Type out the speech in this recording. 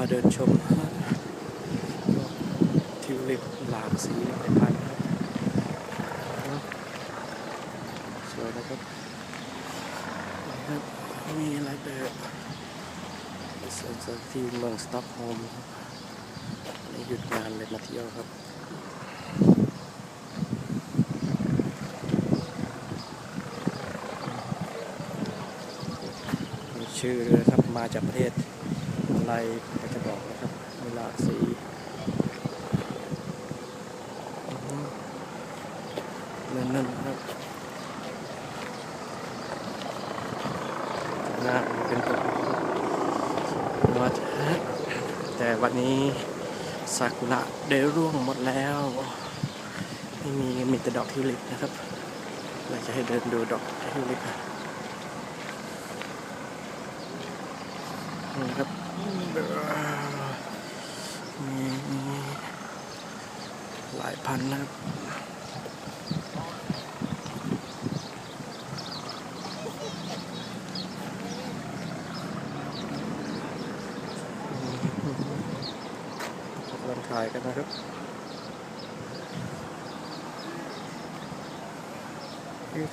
าเดินชมทิวลิปหลากสีหลายพันครับสวยนะครับนะครับมีหลายแบบสวนสัตว์ที่เมืองสต็อกโฮล์มครับวันนี้หยุดงานเลยมาเที่ยวครับชื่อด้วยครับมาจากประเทศ อะไรก็จะบอกนะครับมีหลากสีอือฮึนั่นนั่นครับน้าเป็นตัววัดแต่วันนี้ซากุระได้ร่วงหมดแล้วไม่มีมีแต่ดอกทิวลิปนะครับเราจะให้เดินดูดอกทิวลิปครั นี่ครับมีมีหลายพันนะครับกำลังถ่ายกันนะครับนี่ครับ